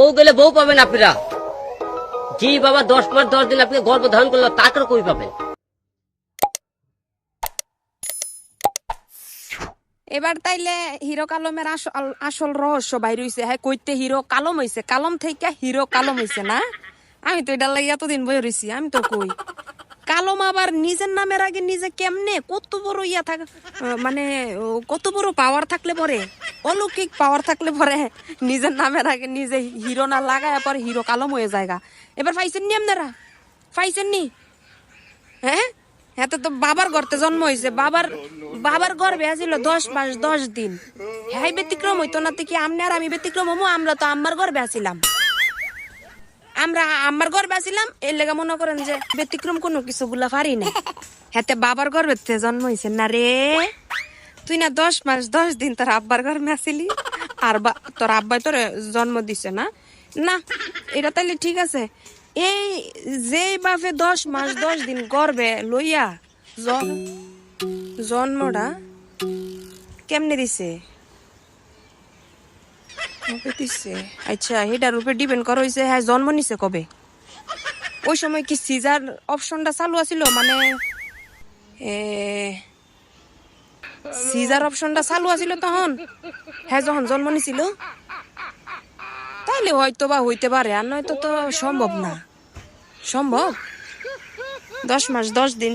বউ গেলে বউ পাবেন আপনারা। জি বাবা দশ মাস, দশ দিন আপনি গর্ব ধারণ করল তাকে কই পাবেন। এবার তাইলে হিরো কালমের আসল রহস্য বাইর হইছে। হ্যাঁ কইতে হিরো কালম হইছে। কালম থেকে হিরো কালম হইছে না? আমি তো এটা লাগি এতদিন বই রইছি, আমি তো কই? কালম আবার নিজের নামের আগে নিজে কেমনে কত বড় ইয়া থাক মানে কত বড় পাওয়ার থাকলে পরে, অলৌকিক পাওয়ার থাকলে পরে নিজের নামের আগে নিজে হিরো না লাগায় পরে হিরো কালম হয়ে যায়গা। এবার পাইছেন নি আপনারা? পাইছেন নি? হ্যাঁ? হ্যাঁ তো বাবার গর্তে জন্ম হয়েছে বাবার বাবার গর্বে আছিল দশ মাস, দশ দিন। হ্যাঁ ব্যতিক্রম হইতো না তো কি আমনে আর আমি ব্যতিক্রম হমু? আমরা তো আম্মার গর্বে আছিলাম। আমরা আমার গর্বে আছিলাম এর লেগে মনে করেন যে ব্যতিক্রম কোনো কিছু গুলা পারি না হাতে বাবার গর্বে জন্ম হয়েছে না রে, তুই না দশ মাস, দশ দিন তোর আব্বার গর্বে আসিলি আর বা- তোর আব্বাই তোর জন্ম দিছে না? না, এটা তাইলে ঠিক আছে। এই যে বাপে দশ মাস, দশ দিন গর্বে লইয়া জন্মটা কেমনে দিছে? আচ্ছা এটার উপরে ডিপেন্ড করা হয়েছে হ্যাঁ জন্ম নিছে কবে? ওই সময় কি সিজার অপশনটা চালু আছিল? মানে সিজার অপশনটা চালু আছিল তখন? হ্যাঁ যখন জন্ম নিছিল? তাইলে হয়তো বা হইতে পারে, আর নয়তো তো সম্ভব না। সম্ভব? দশ মাস, দশ দিন।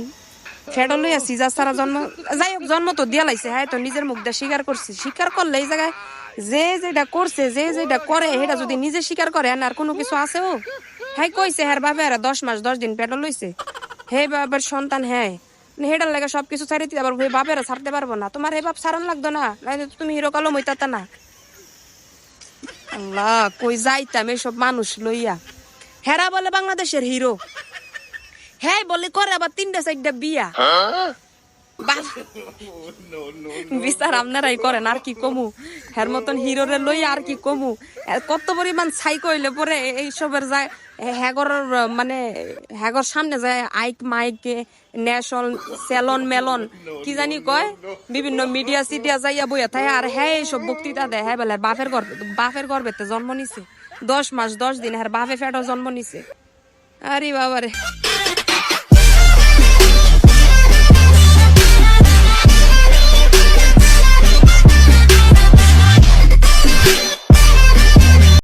ফেডো লইয়া সিজার সারা জন্ম যাই হোক, জন্ম তো দিয়া লাইছে হ্যাঁ তো নিজের মুখ দিয়ে স্বীকার করছে। স্বীকার করলে এই জায়গায় যে যেটা করছে, যে যেটা করে, সেটা যদি নিজে স্বীকার করে, আর কোনো কিছু আছে ও? হ্যাঁ কইছে হ্যাঁ বাবা আর দশ মাস, দশ দিন পেটল লইছে। হে বাবার সন্তান হ্যাঁ। হেডার লাগে সবকিছু ছাড়ি দিতে পারব বাপেরা ছাড়তে পারব না। তোমার হে বাপ ছাড়ান লাগতো না তুমি হিরো কালো মইতাতা না। আল্লাহ, কই যাইতাম এসব মানুষ লইয়া। হেরা বলে বাংলাদেশের হিরো। হ্যাঁ বলে করে আবার তিনটা চারটা বিয়া। বিচার আপনারাই করেন, আর কি কমু। হের মতন হিরোরে লই আর কি কমু। কত পরিমাণ ছাই কইলে পরে এইসবের যায় হ্যাগর মানে হ্যাগর সামনে যায়, আইক মাইক ন্যাশন সেলন মেলন, কি জানি কয়, বিভিন্ন মিডিয়া সিডিয়া যাইয়া বইয়া থাকে, আর হ্যাঁ এইসব বক্তৃতা দেয়। হ্যাঁ বলে বাপের গর্বে, বাপের গর্বেতে জন্ম নিছে। দশ মাস, দশ দিন হ্যাঁ বাপে ফেটো জন্ম নিছে। আরে বাবারে।